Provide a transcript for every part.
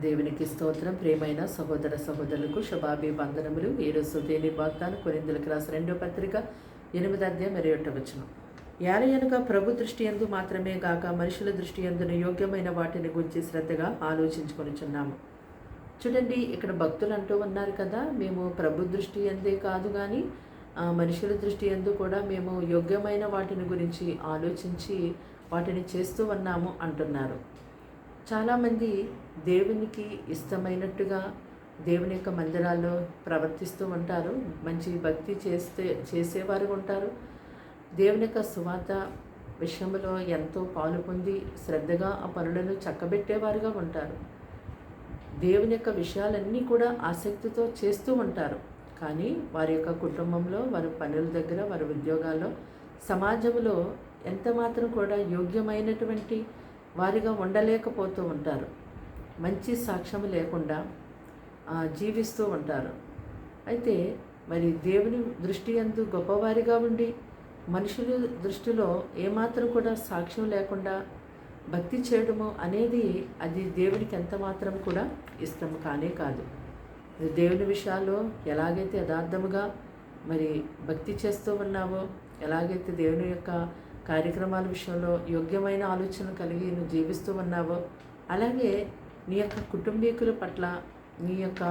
దేవునికి స్తోత్రం. ప్రేమైన సహోదర సహోదరులకు శుభాభివందనములు. ఈరోజు దేని వాగ్దాన కొరిందులకు రాసి రెండో పత్రిక ఎనిమిది అధ్యాయం మరి వచ్చును యాలయనగా ప్రభు దృష్టి ఎందు మాత్రమే గాక మనుషుల దృష్టి ఎందున యోగ్యమైన వాటిని గురించి శ్రద్ధగా ఆలోచించుకొనిచున్నాము. చూడండి ఇక్కడ భక్తులు అంటూ ఉన్నారు కదా మేము ప్రభు దృష్టి ఎందే కాదు కానీ మనుషుల దృష్టి ఎందు కూడా మేము యోగ్యమైన వాటిని గురించి ఆలోచించి వాటిని చేస్తూ ఉన్నాము అంటున్నారు. చాలామంది దేవునికి ఇష్టమైనట్టుగా దేవుని యొక్క మందిరాల్లో ప్రవర్తిస్తూ ఉంటారు. మంచి భక్తి చేస్తే చేసేవారు ఉంటారు. దేవుని యొక్క సువాత విషయంలో ఎంతో పాలు పొంది శ్రద్ధగా ఆ పనులను చక్కబెట్టేవారుగా ఉంటారు. దేవుని యొక్క విషయాలన్నీ కూడా ఆసక్తితో చేస్తూ ఉంటారు. కానీ వారి యొక్క కుటుంబంలో వారి పనుల దగ్గర వారి ఉద్యోగాల్లో సమాజంలో ఎంత మాత్రం కూడా యోగ్యమైనటువంటి వారిగా ఉండలేకపోతూ ఉంటారు. మంచి సాక్ష్యం లేకుండా జీవిస్తూ ఉంటారు. అయితే మరి దేవుని దృష్టి ఎందు గొప్పవారిగా ఉండి మనుషుల దృష్టిలో ఏమాత్రం కూడా సాక్ష్యం లేకుండా భక్తి చేయడము అనేది అది దేవునికి ఎంత మాత్రం కూడా ఇష్టం కానే కాదు. దేవుని విషయాల్లో ఎలాగైతే యథార్థముగా మరి భక్తి చేస్తూ ఉన్నావో ఎలాగైతే దేవుని యొక్క కార్యక్రమాల విషయంలో యోగ్యమైన ఆలోచన కలిగి నువ్వు జీవిస్తూ ఉన్నావో అలాగే నీ యొక్క కుటుంబీకుల పట్ల నీ యొక్క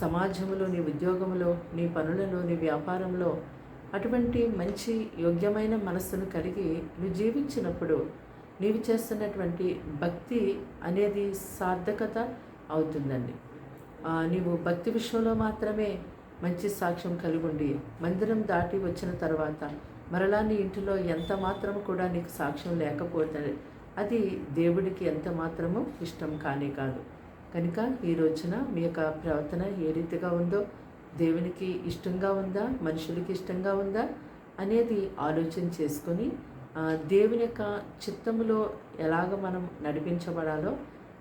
సమాజంలో నీ ఉద్యోగంలో నీ పనులలో నీ వ్యాపారంలో అటువంటి మంచి యోగ్యమైన మనస్సును కలిగి నువ్వు జీవించినప్పుడు నీవు చేస్తున్నటువంటి భక్తి అనేది సార్థకత అవుతుందండి. నీవు భక్తి విషయంలో మాత్రమే మంచి సాక్ష్యం కలిగి ఉండి మందిరం దాటి వచ్చిన తర్వాత మరలా నీ ఇంటిలో ఎంత మాత్రము కూడా నీకు సాక్ష్యం లేకపోతే అది దేవుడికి ఎంత మాత్రము ఇష్టం కానే కాదు. కనుక ఈ రోజున మీ యొక్క ప్రవర్తన ఏ రీతిగా ఉందో దేవునికి ఇష్టంగా ఉందా మనుషులకి ఇష్టంగా ఉందా అనేది ఆలోచన చేసుకొని దేవుని యొక్క చిత్తములో ఎలాగ మనం నడిపించబడాలో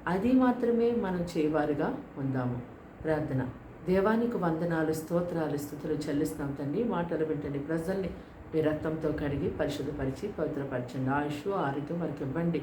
అది మాత్రమే మనం చేయవారుగా ఉందాము. ప్రార్థన. దేవానికి వందనాలు స్తోత్రాలు స్థుతులు చెల్లిస్తాం తండ్రి. మాటలు వింటండి. ప్రజల్ని మీ రక్తంతో కడిగి పరిశుద్ధపరిచి పవిత్రపరచండి ఆయుష్ ఆరోగ్యం వారికి ఇవ్వండి.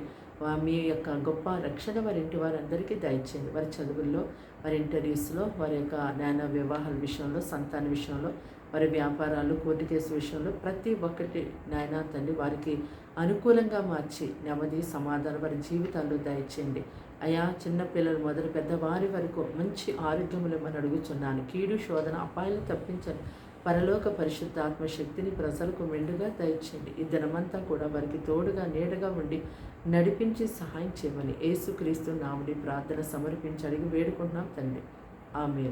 మీ యొక్క గొప్ప రక్షణ వారి ఇంటి వారందరికీ దయచేయండి. వారి చదువుల్లో వారి ఇంటర్వ్యూస్లో వారి యొక్క నాన వివాహాల విషయంలో సంతాన విషయంలో వారి వ్యాపారాలు కోర్టు కేసు విషయంలో ప్రతి ఒక్కటి నాయన తండ్రి వారికి అనుకూలంగా మార్చి నెమ్మది సమాధానం వారి జీవితాల్లో దయచేయండి. అయా చిన్న పిల్లలు మొదలు పెద్దవారి వరకు మంచి ఆరోగ్యములు మనం అడుగుచున్నాను. కీడు శోధన అపాయాలు తప్పించండి. పరలోక పరిశుద్ధ ఆత్మశక్తిని ప్రజలకు మెండుగా దయచేయండి. ఈ దినమంతా కూడా వారికి తోడుగా నీడగా ఉండి నడిపించి సహాయం చేయమని యేసుక్రీస్తు నాముడి ప్రార్థన సమర్పించి అడిగి వేడుకుంటున్నాం తండ్రి. ఆమె